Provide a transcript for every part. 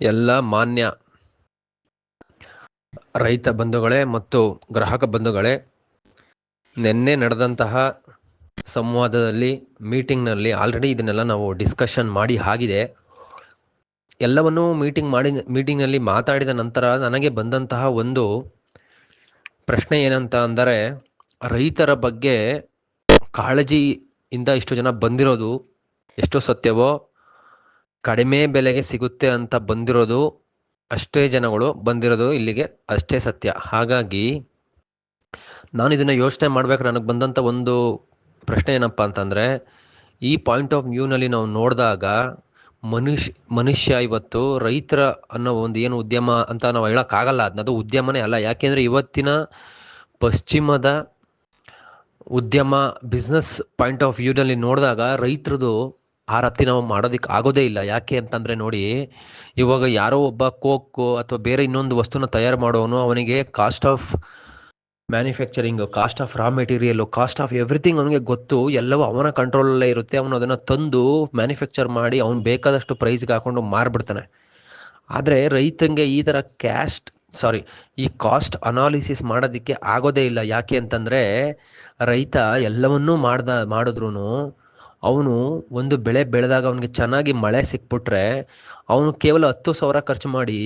ಎಲ್ಲ ಮಾನ್ಯ ರೈತ ಬಂಧುಗಳೇ ಮತ್ತು ಗ್ರಾಹಕ ಬಂಧುಗಳೇ, ನಿನ್ನೆ ನಡೆದಂತಹ ಸಂವಾದದಲ್ಲಿ, ಮೀಟಿಂಗ್ನಲ್ಲಿ ಆಲ್ರೆಡಿ ಇದನ್ನೆಲ್ಲ ನಾವು ಡಿಸ್ಕಷನ್ ಮಾಡಿ ಆಗಿದೆ. ಎಲ್ಲವನ್ನೂ ಮೀಟಿಂಗ್ ಮಾಡಿ ಮೀಟಿಂಗ್ನಲ್ಲಿ ಮಾತಾಡಿದ ನಂತರ ನನಗೆ ಬಂದಂತಹ ಒಂದು ಪ್ರಶ್ನೆ ಏನಂತ ಅಂದರೆ, ರೈತರ ಬಗ್ಗೆ ಕಾಳಜಿಯಿಂದ ಇಷ್ಟು ಜನ ಬಂದಿರೋದು ಎಷ್ಟು ಸತ್ಯವೋ ಕಡಿಮೆ ಬೆಲೆಗೆ ಸಿಗುತ್ತೆ ಅಂತ ಬಂದಿರೋದು ಅಷ್ಟೇ ಜನಗಳು ಬಂದಿರೋದು ಇಲ್ಲಿಗೆ ಅಷ್ಟೇ ಸತ್ಯ. ಹಾಗಾಗಿ ನಾನು ಇದನ್ನು ಯೋಚನೆ ಮಾಡ್ಬೇಕು ನನಗೆ ಬಂದಂಥ ಒಂದು ಪ್ರಶ್ನೆ ಏನಪ್ಪ ಅಂತಂದರೆ, ಈ ಪಾಯಿಂಟ್ ಆಫ್ ವ್ಯೂನಲ್ಲಿ ನಾವು ನೋಡಿದಾಗ ಮನುಷ್ಯ ಮನುಷ್ಯ ಇವತ್ತು ರೈತರ ಅನ್ನೋ ಒಂದು ಏನು ಉದ್ಯಮ ಅಂತ ನಾವು ಹೇಳೋಕ್ಕಾಗಲ್ಲ. ಅದನ್ನದು ಉದ್ಯಮನೇ ಅಲ್ಲ. ಯಾಕೆಂದರೆ ಇವತ್ತಿನ ಪಶ್ಚಿಮದ ಉದ್ಯಮ ಬಿಸ್ನೆಸ್ ಪಾಯಿಂಟ್ ಆಫ್ ವ್ಯೂನಲ್ಲಿ ನೋಡಿದಾಗ ರೈತರದು ಆ ರತ್ತಿ ನಾವು ಮಾಡೋದಕ್ಕೆ ಆಗೋದೇ ಇಲ್ಲ. ಯಾಕೆ ಅಂತಂದರೆ ನೋಡಿ, ಇವಾಗ ಯಾರೋ ಒಬ್ಬ ಕೋಕು ಅಥವಾ ಬೇರೆ ಇನ್ನೊಂದು ವಸ್ತುನ ತಯಾರು ಮಾಡೋನು ಅವನಿಗೆ cost of manufacturing, cost of raw material cost of everything ಅವನಿಗೆ ಗೊತ್ತು. ಎಲ್ಲವೂ ಅವನ ಕಂಟ್ರೋಲಲ್ಲೇ ಇರುತ್ತೆ. ಅವನು ಅದನ್ನು ತಂದು ಮ್ಯಾನುಫ್ಯಾಕ್ಚರ್ ಮಾಡಿ ಅವ್ನು ಬೇಕಾದಷ್ಟು ಪ್ರೈಸ್ಗೆ ಹಾಕೊಂಡು ಮಾರಿಬಿಡ್ತಾನೆ. ಆದರೆ ರೈತಂಗೆ ಈ ಥರ ಕ್ಯಾಸ್ಟ್, ಸಾರಿ, ಈ ಕಾಸ್ಟ್ ಅನಾಲಿಸಿಸ್ ಮಾಡೋದಕ್ಕೆ ಆಗೋದೇ ಇಲ್ಲ. ಯಾಕೆ ಅಂತಂದರೆ ರೈತ ಎಲ್ಲವನ್ನೂ ಮಾಡ್ದ ಮಾಡಿದ್ರು ಅವನು ಒಂದು ಬೆಳೆ ಬೆಳೆದಾಗ ಅವನಿಗೆ ಚೆನ್ನಾಗಿ ಮಳೆ ಸಿಕ್ಬಿಟ್ರೆ ಅವನು ಕೇವಲ ಹತ್ತು ಸಾವಿರ ಖರ್ಚು ಮಾಡಿ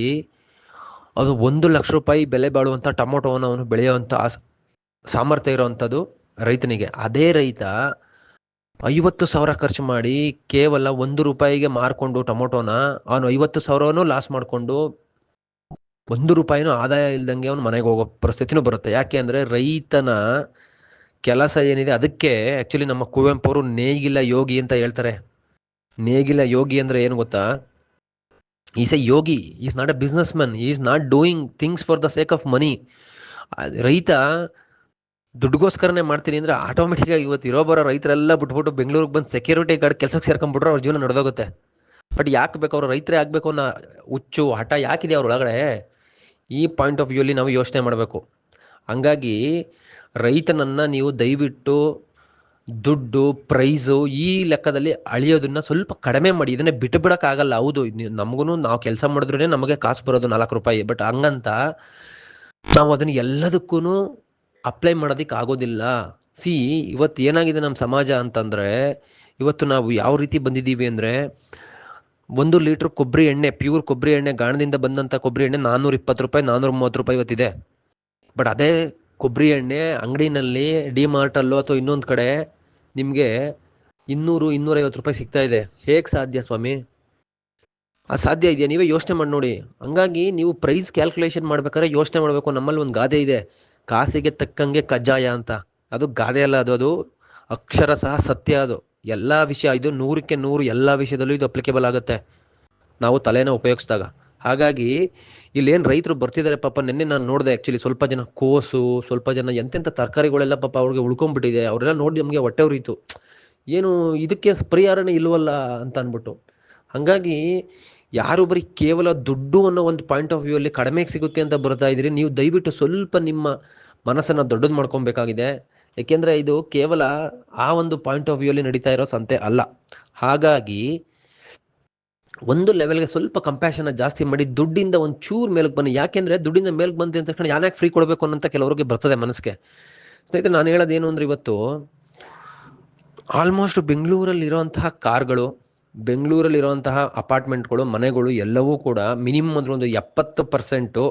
ಅದು ಒಂದು ಲಕ್ಷ ರೂಪಾಯಿ ಬೆಲೆ ಬಾಳುವಂಥ ಟೊಮೊಟೊವನ್ನು ಅವನು ಬೆಳೆಯುವಂಥ ಸಾಮರ್ಥ್ಯ ಇರೋವಂಥದ್ದು ರೈತನಿಗೆ. ಅದೇ ರೈತ ಐವತ್ತು ಸಾವಿರ ಖರ್ಚು ಮಾಡಿ ಕೇವಲ ಒಂದು ರೂಪಾಯಿಗೆ ಮಾರ್ಕೊಂಡು ಟೊಮೊಟೊನ ಅವನು ಐವತ್ತು ಸಾವಿರವನ್ನು ಲಾಸ್ ಮಾಡಿಕೊಂಡು ಒಂದು ರೂಪಾಯಿನೂ ಆದಾಯ ಇಲ್ದಂಗೆ ಅವನು ಮನೆಗೆ ಹೋಗೋ ಪರಿಸ್ಥಿತಿನೂ ಬರುತ್ತೆ. ಯಾಕೆ ಅಂದರೆ ರೈತನ ಕೆಲಸ ಏನಿದೆ ಅದಕ್ಕೆ ಆ್ಯಕ್ಚುಲಿ ನಮ್ಮ ಕುವೆಂಪು ಅವರು ನೇಗಿಲ ಯೋಗಿ ಅಂತ ಹೇಳ್ತಾರೆ. ನೇಗಿಲ ಯೋಗಿ ಅಂದರೆ ಏನು ಗೊತ್ತಾ? Is a yogi is not a businessman is not doing things for the sake of money ರೈತ ದುಡ್ಡುಗೋಸ್ಕರನೇ ಮಾಡ್ತೀನಿ ಅಂದರೆ ಆಟೋಮೆಟಿಕ್ಕಾಗಿ ಇವತ್ತು ಇರೋ ಬರೋ ರೈತರೆಲ್ಲ ಬಿಟ್ಬಿಟ್ಟು ಬೆಂಗಳೂರಿಗೆ ಬಂದು ಸೆಕ್ಯೂರಿಟಿ ಗಾರ್ಡ್ ಕೆಲಸಕ್ಕೆ ಸೇರ್ಕೊಂಡ್ಬಿಟ್ರೆ ಅವ್ರ ಜೀವನ ನಡೆದೋಗುತ್ತೆ. ಬಟ್ ಯಾಕೆ ಬೇಕು ಅವ್ರು ರೈತರೇ ಆಗಬೇಕು ಅನ್ನೋ ಹುಚ್ಚು, ಹಠ ಯಾಕಿದೆ ಅವ್ರ ಒಳಗಡೆ? ಈ ಪಾಯಿಂಟ್ ಆಫ್ ವ್ಯೂಲಿ ನಾವು ಯೋಚನೆ ಮಾಡಬೇಕು. ಹಂಗಾಗಿ ರೈತನನ್ನು ನೀವು ದಯವಿಟ್ಟು ದುಡ್ಡು, ಪ್ರೈಸು ಈ ಲೆಕ್ಕದಲ್ಲಿ ಅಳಿಯೋದನ್ನ ಸ್ವಲ್ಪ ಕಡಿಮೆ ಮಾಡಿ. ಇದನ್ನ ಬಿಟ್ಟು ಬಿಡೋಕ್ಕಾಗಲ್ಲ. ಹೌದು ನಮಗೂ ನಾವು ಕೆಲಸ ಮಾಡಿದ್ರೇ ನಮಗೆ ಕಾಸು ಬರೋದು ನಾಲ್ಕು ರೂಪಾಯಿ. ಬಟ್ ಹಂಗಂತ ನಾವು ಅದನ್ನು ಎಲ್ಲದಕ್ಕೂ ಅಪ್ಲೈ ಮಾಡೋದಕ್ಕೆ ಆಗೋದಿಲ್ಲ. ಸಿ, ಇವತ್ತು ಏನಾಗಿದೆ ನಮ್ಮ ಸಮಾಜ ಅಂತಂದರೆ, ಇವತ್ತು ನಾವು ಯಾವ ರೀತಿ ಬಂದಿದ್ದೀವಿ ಅಂದರೆ, ಒಂದು ಲೀಟ್ರ್ ಕೊಬ್ಬರಿ ಎಣ್ಣೆ, ಪ್ಯೂರ್ ಕೊಬ್ಬರಿ ಎಣ್ಣೆ ಗಾಣದಿಂದ ಬಂದಂಥ ಕೊಬ್ಬರಿ ಎಣ್ಣೆ ನಾನ್ನೂರ ಇಪ್ಪತ್ತು ರೂಪಾಯಿ ನಾನ್ನೂರ ಮೂವತ್ತು ರೂಪಾಯಿ ಇವತ್ತಿದೆ. ಬಟ್ ಅದೇ ಕೊಬ್ಬರಿ ಎಣ್ಣೆ ಅಂಗಡಿನಲ್ಲಿ ಡಿ ಮಾರ್ಟಲ್ಲೋ ಅಥವಾ ಇನ್ನೊಂದು ಕಡೆ ನಿಮಗೆ ಇನ್ನೂರು, ಇನ್ನೂರೈವತ್ತು ರೂಪಾಯಿ ಸಿಗ್ತಾ ಇದೆ. ಹೇಗೆ ಸಾಧ್ಯ ಸ್ವಾಮಿ? ಅದು ಸಾಧ್ಯ ಇದೆಯಾ? ನೀವೇ ಯೋಚನೆ ಮಾಡಿ ನೋಡಿ. ಹಂಗಾಗಿ ನೀವು ಪ್ರೈಸ್ ಕ್ಯಾಲ್ಕುಲೇಷನ್ ಮಾಡ್ಬೇಕಾದ್ರೆ ಯೋಚನೆ ಮಾಡಬೇಕು. ನಮ್ಮಲ್ಲಿ ಒಂದು ಗಾದೆ ಇದೆ. ಕಾಸಿಗೆ ತಕ್ಕಂಗೆ ಕಜ್ಜಾಯ ಅಂತ. ಅದು ಗಾದೆ ಅಲ್ಲ ಅದು ಅದು ಅಕ್ಷರ ಸಹ ಸತ್ಯ ಅದು. ಎಲ್ಲ ವಿಷಯ, ಇದು ನೂರಕ್ಕೆ ನೂರು ಎಲ್ಲ ವಿಷಯದಲ್ಲೂ ಇದು ಅಪ್ಲಿಕೇಬಲ್ ಆಗುತ್ತೆ. ನಾವು ತಲೆನ ಉಪಯೋಗಿಸಿದಾಗ. ಹಾಗಾಗಿ ಇಲ್ಲೇನು ರೈತರು ಬರ್ತಿದ್ದಾರೆ ಪಾಪ, ನಿನ್ನೆ ನಾನು ನೋಡಿದೆ ಆ್ಯಕ್ಚುಲಿ ಸ್ವಲ್ಪ ಜನ ಕೋಸು, ಸ್ವಲ್ಪ ಜನ ಎಂತೆಂಥ ತರಕಾರಿಗಳೆಲ್ಲ ಪಾಪ ಅವ್ರಿಗೆ ಉಳ್ಕೊಂಡ್ಬಿಟ್ಟಿದೆ ಅವರೆಲ್ಲ ನೋಡಿ ನಮಗೆ ಹೊಟ್ಟೆ ಉರಿತು. ಏನು ಇದಕ್ಕೆ ಪರಿಹಾರನೇ ಇಲ್ವಲ್ಲ ಅಂತ ಅಂದ್ಬಿಟ್ಟು. ಹಾಗಾಗಿ ಯಾರು ಬರೀ ಕೇವಲ ದುಡ್ಡು ಅನ್ನೋ ಒಂದು ಪಾಯಿಂಟ್ ಆಫ್ ವ್ಯೂ ಅಲ್ಲಿ ಕಡಿಮೆಗೆ ಸಿಗುತ್ತೆ ಅಂತ ಬರ್ತಾ ಇದ್ದೀರಿ ನೀವು ದಯವಿಟ್ಟು ಸ್ವಲ್ಪ ನಿಮ್ಮ ಮನಸ್ಸನ್ನು ದೊಡ್ಡದು ಮಾಡ್ಕೊಬೇಕಾಗಿದೆ. ಏಕೆಂದರೆ ಇದು ಕೇವಲ ಆ ಒಂದು ಪಾಯಿಂಟ್ ಆಫ್ ವ್ಯೂ ಅಲ್ಲಿ ನಡೀತಾ ಇರೋ ಸಂತೆ ಅಲ್ಲ. ಹಾಗಾಗಿ ಒಂದು ಲೆವೆಲ್ಗೆ ಸ್ವಲ್ಪ ಕಂಪ್ಯಾಷನ್ ಜಾಸ್ತಿ ಮಾಡಿ ದುಡ್ಡಿಂದ ಒಂದು ಚೂರು ಮೇಲಕ್ಕೆ ಬನ್ನಿ. ಯಾಕೆಂದ್ರೆ ದುಡ್ಡಿಂದ ಮೇಲಕ್ಕೆ ಬಂದ ಅಂತ ತಕ್ಷಣ ಯಾಕೆ ಫ್ರೀ ಕೊಡಬೇಕು ಅನ್ನೋಂಥ ಕೆಲವರಿಗೆ ಬರ್ತದೆ ಮನಸ್ಸಿಗೆ. ಸ್ನೇಹಿತರೆ, ನಾನು ಹೇಳೋದೇನು ಅಂದ್ರೆ ಇವತ್ತು ಆಲ್ಮೋಸ್ಟ್ ಬೆಂಗಳೂರಲ್ಲಿ ಇರುವಂತಹ ಕಾರ್ಗಳು, ಬೆಂಗಳೂರಲ್ಲಿ ಇರುವಂತಹ ಅಪಾರ್ಟ್ಮೆಂಟ್ಗಳು ಮನೆಗಳು ಎಲ್ಲವೂ ಕೂಡ ಮಿನಿಮಮ್ ಅಂದ್ರೆ ಒಂದು ಎಪ್ಪತ್ತು ಪರ್ಸೆಂಟು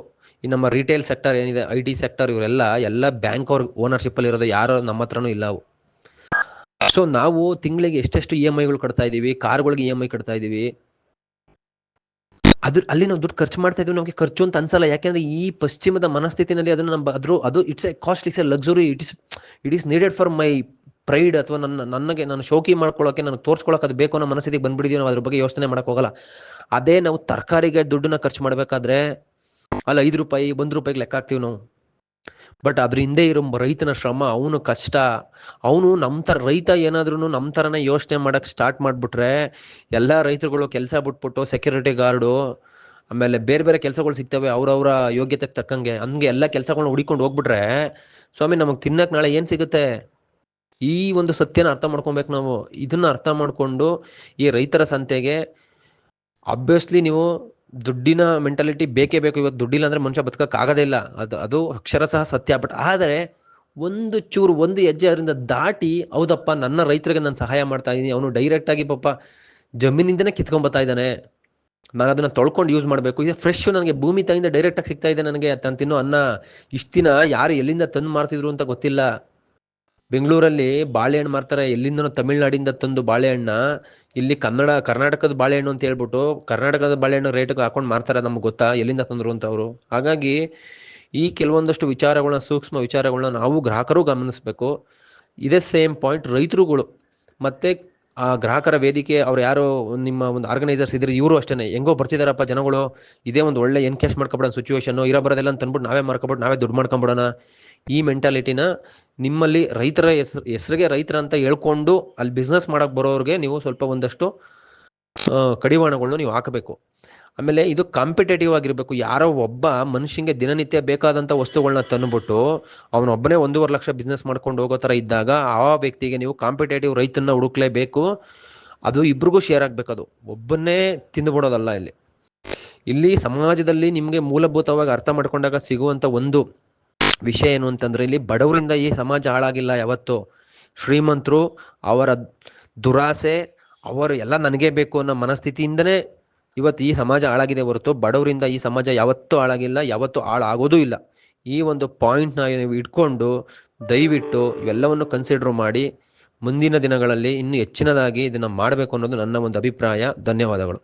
ಈ ನಮ್ಮ ರಿಟೇಲ್ ಸೆಕ್ಟರ್ ಏನಿದೆ ಐ ಟಿ ಸೆಕ್ಟರ್ ಇವರೆಲ್ಲ ಎಲ್ಲ ಬ್ಯಾಂಕ್ ಅವ್ರ ಓನರ್ಶಿಪ್ಪಲ್ಲಿ ಇರೋದು, ಯಾರು ನಮ್ಮ ಹತ್ರನೂ ಇಲ್ಲ ಅವು. ಸೊ ನಾವು ತಿಂಗಳಿಗೆ ಎಷ್ಟೆಷ್ಟು ಇ ಎಂ ಐಗಳು ಕಟ್ತಾ ಇದ್ದೀವಿ ಕಾರ್ಗಳಿಗೆ ಇ ಎಂ ಐ ಕಟ್ತಾ ಇದ್ದೀವಿ ಅದ್ರ ಅಲ್ಲಿ ನಾವು ದುಡ್ಡು ಖರ್ಚು ಮಾಡ್ತಾ ಇದ್ದೀವಿ ನಮಗೆ ಖರ್ಚು ಅಂತ ಅನ್ಸಲ್ಲ. ಯಾಕೆಂದ್ರೆ ಈ ಪಶ್ಚಿಮದ ಮನಸ್ಥಿತಿನಲ್ಲಿ ಅದನ್ನು ನಮ್ಮ ಅದ್ರ ಅದು it's a cost it's a luxury it is it is needed for my pride ಅಥವಾ ನನ್ನ, ನನಗೆ ನಾನು ಶೋಕಿ ಮಾಡ್ಕೊಳ್ಳೋಕೆ, ನನಗೆ ತೋರಿಸ್ಕೊಳ್ಳೋಕೆ ಅದು ಬೇಕು ಅನ್ನೋ ಮನಸ್ಥಿತಿಗೆ ಬಂದ್ಬಿಡಿದೀವಿ ನಾವು ಅದ್ರ ಬಗ್ಗೆ ಯೋಚನೆ ಮಾಡಕ್ ಹೋಗಲ್ಲ. ಅದೇ ನಾವು ತರಕಾರಿಗೆ ದುಡ್ಡನ್ನ ಖರ್ಚು ಮಾಡಬೇಕಾದ್ರೆ ಅಲ್ಲ ಐದು ರೂಪಾಯಿ, ಒಂದು ರೂಪಾಯಿಗೆ ಲೆಕ್ಕ ಹಾಕ್ತೀವಿ ನಾವು. ಬಟ್ ಅದ್ರ ಹಿಂದೆ ಇರೋ ರೈತನ ಶ್ರಮ, ಅವನು ಕಷ್ಟ. ಅವನು ನಮ್ಮ ಥರ, ರೈತ ಏನಾದ್ರೂ ನಮ್ಮ ಥರನೇ ಯೋಚನೆ ಮಾಡೋಕ್ಕೆ ಸ್ಟಾರ್ಟ್ ಮಾಡಿಬಿಟ್ರೆ, ಎಲ್ಲ ರೈತರುಗಳು ಕೆಲಸ ಬಿಟ್ಬಿಟ್ಟು ಸೆಕ್ಯೂರಿಟಿ ಗಾರ್ಡು ಆಮೇಲೆ ಬೇರೆ ಬೇರೆ ಕೆಲಸಗಳು ಸಿಗ್ತವೆ ಅವ್ರವ್ರ ಯೋಗ್ಯತೆಗೆ ತಕ್ಕಂಗೆ, ಹಂಗೆ ಎಲ್ಲ ಕೆಲಸಗಳನ್ನ ಹುಡಿಕೊಂಡು ಹೋಗ್ಬಿಟ್ರೆ, ಸ್ವಾಮಿ ನಮಗೆ ತಿನ್ನಕ್ಕೆ ನಾಳೆ ಏನು ಸಿಗುತ್ತೆ? ಈ ಒಂದು ಸತ್ಯನ ಅರ್ಥ ಮಾಡ್ಕೊಬೇಕು ನಾವು. ಇದನ್ನ ಅರ್ಥ ಮಾಡಿಕೊಂಡು ಈ ರೈತರ ಸಂತೆಗೆ ಅಬ್ವಿಯಸ್ಲಿ ನೀವು ದುಡ್ಡಿನ ಮೆಂಟಾಲಿಟಿ ಬೇಕೇ ಬೇಕು. ಇವತ್ತು ದುಡ್ಡಿಲ್ಲ ಅಂದರೆ ಮನುಷ್ಯ ಬದುಕೋಕ್ಕಾಗೋದೇ ಇಲ್ಲ. ಅದು ಅದು ಅಕ್ಷರಶಃ ಸತ್ಯ. ಬಟ್ ಆದರೆ ಒಂದು ಚೂರು, ಒಂದು ಹೆಜ್ಜೆ ಅದರಿಂದ ದಾಟಿ ಹೌದಪ್ಪ, ನನ್ನ ರೈತರಿಗೆ ನಾನು ಸಹಾಯ ಮಾಡ್ತಾ ಇದ್ದೀನಿ ಅವನು ಡೈರೆಕ್ಟಾಗಿ ಪಾಪ ಜಮೀನಿಂದನೇ ಕಿತ್ಕೊಂಬತ್ತಾ ಇದ್ದಾನೆ. ನಾನು ಅದನ್ನು ತೊಳ್ಕೊಂಡು ಯೂಸ್ ಮಾಡಬೇಕು. ಇದು ಫ್ರೆಶ್ ನನಗೆ ಭೂಮಿ ತಾಯಿಂದ ಡೈರೆಕ್ಟಾಗಿ ಸಿಗ್ತಾ ಇದೆ ನನಗೆ. ತಾನು ತಿನ್ನೋ ಅನ್ನ ಇಷ್ಟು ದಿನ ಯಾರು ಎಲ್ಲಿಂದ ತಂದು ಮಾರ್ತಿದ್ರು ಅಂತ ಗೊತ್ತಿಲ್ಲ. ಬೆಂಗಳೂರಲ್ಲಿ ಬಾಳೆಹಣ್ಣು ಮಾರ್ತಾರೆ. ಎಲ್ಲಿಂದನೋ ತಮಿಳ್ನಾಡಿಂದ ತಂದು ಬಾಳೆಹಣ್ಣ ಇಲ್ಲಿ ಕನ್ನಡ, ಕರ್ನಾಟಕದ ಬಾಳೆಹಣ್ಣು ಅಂತ ಹೇಳ್ಬಿಟ್ಟು ಕರ್ನಾಟಕದ ಬಾಳೆಹಣ್ಣು ರೇಟ್ಗೆ ಹಾಕೊಂಡು ಮಾರ್ತಾರೆ ನಮ್ಗೆ ಗೊತ್ತಾ? ಎಲ್ಲಿಂದ ತಂದರು ಅಂತ ಅವರು. ಹಾಗಾಗಿ ಈ ಕೆಲವೊಂದಷ್ಟು ವಿಚಾರಗಳನ್ನ ಸೂಕ್ಷ್ಮ ವಿಚಾರಗಳನ್ನ ನಾವು ಗ್ರಾಹಕರು ಗಮನಿಸಬೇಕು. ಇದೇ ಸೇಮ್ ಪಾಯಿಂಟ್ ರೈತರುಗಳು. ಮತ್ತು ಆ ಗ್ರಾಹಕರ ವೇದಿಕೆ, ಅವ್ರು ಯಾರು ನಿಮ್ಮ ಒಂದು ಆರ್ಗನೈಸರ್ಸ್ ಇದ್ರೆ ಇವರು ಅಷ್ಟೇ ಹೆಂಗೋ ಬರ್ತಿದಾರಪ್ಪ ಜನಗಳು, ಇದೇ ಒಂದು ಒಳ್ಳೆ ಎನ್ಕ್ಯಾಶ್ ಮಾಡ್ಕೊಬಿಡೋಣ ಸಿಚುವೇಶನ್ ಇರೋ ಬರೋದೆಲ್ಲ ಅಂತ ಅಂದ್ಬಿಟ್ಟು ನಾವೇ ಮಾರ್ಕೊಬಿಟ್ಟು ನಾವೇ ದುಡ್ಡು ಮಾಡ್ಕೊಂಬಿಡೋಣ. ಈ ಮೆಂಟಾಲಿಟಿನ ನಿಮ್ಮಲ್ಲಿ ರೈತರ ಹೆಸರು, ಹೆಸರಿಗೆ ರೈತರ ಅಂತ ಹೇಳ್ಕೊಂಡು ಅಲ್ಲಿ ಬಿಸ್ನೆಸ್ ಮಾಡೋಕೆ ಬರೋರಿಗೆ ನೀವು ಸ್ವಲ್ಪ ಒಂದಷ್ಟು ಕಡಿವಾಣಗಳನ್ನ ನೀವು ಹಾಕಬೇಕು. ಆಮೇಲೆ ಇದು ಕಾಂಪಿಟೇಟಿವ್ ಆಗಿರಬೇಕು. ಯಾರೋ ಒಬ್ಬ ಮನುಷ್ಯನಿಗೆ ದಿನನಿತ್ಯ ಬೇಕಾದಂಥ ವಸ್ತುಗಳನ್ನ ತಂದುಬಿಟ್ಟು ಅವನೊಬ್ಬನೇ ಒಂದೂವರೆ ಲಕ್ಷ ಬಿಸ್ನೆಸ್ ಮಾಡ್ಕೊಂಡು ಹೋಗೋ ಥರ ಇದ್ದಾಗ ಆ ವ್ಯಕ್ತಿಗೆ ನೀವು ಕಾಂಪಿಟೇಟಿವ್ ರೈತನ್ನ ಹುಡುಕ್ಲೇಬೇಕು. ಅದು ಇಬ್ರಿಗೂ ಶೇರ್ ಆಗಬೇಕು ಅದು ಒಬ್ಬನ್ನೇ ತಿಂದುಬಿಡೋದಲ್ಲ ಇಲ್ಲಿ. ಇಲ್ಲಿ ಸಮಾಜದಲ್ಲಿ ನಿಮಗೆ ಮೂಲಭೂತವಾಗಿ ಅರ್ಥ ಮಾಡ್ಕೊಂಡಾಗ ಸಿಗುವಂಥ ಒಂದು ವಿಷಯ ಏನು ಅಂತಂದ್ರೆ ಇಲ್ಲಿ ಬಡವರಿಂದ ಈ ಸಮಾಜ ಹಾಳಾಗಿಲ್ಲ ಯಾವತ್ತು. ಶ್ರೀಮಂತರು ಅವರ ದುರಾಸೆ, ಅವರು ಎಲ್ಲ ನನಗೆ ಬೇಕು ಅನ್ನೋ ಮನಸ್ಥಿತಿಯಿಂದನೇ ಇವತ್ತು ಈ ಸಮಾಜ ಹಾಳಾಗಿದೆ ಹೊರತು ಬಡವರಿಂದ ಈ ಸಮಾಜ ಯಾವತ್ತೂ ಹಾಳಾಗಿಲ್ಲ, ಯಾವತ್ತೂ ಹಾಳಾಗೋದೂ ಇಲ್ಲ. ಈ ಒಂದು ಪಾಯಿಂಟ್ನ ನೀವು ಇಟ್ಕೊಂಡು ದಯವಿಟ್ಟು ಇವೆಲ್ಲವನ್ನು ಕನ್ಸಿಡರ್ ಮಾಡಿ ಮುಂದಿನ ದಿನಗಳಲ್ಲಿ ಇನ್ನೂ ಹೆಚ್ಚಿನದಾಗಿ ಇದನ್ನು ಮಾಡಬೇಕು ಅನ್ನೋದು ನನ್ನ ಒಂದು ಅಭಿಪ್ರಾಯ. ಧನ್ಯವಾದಗಳು.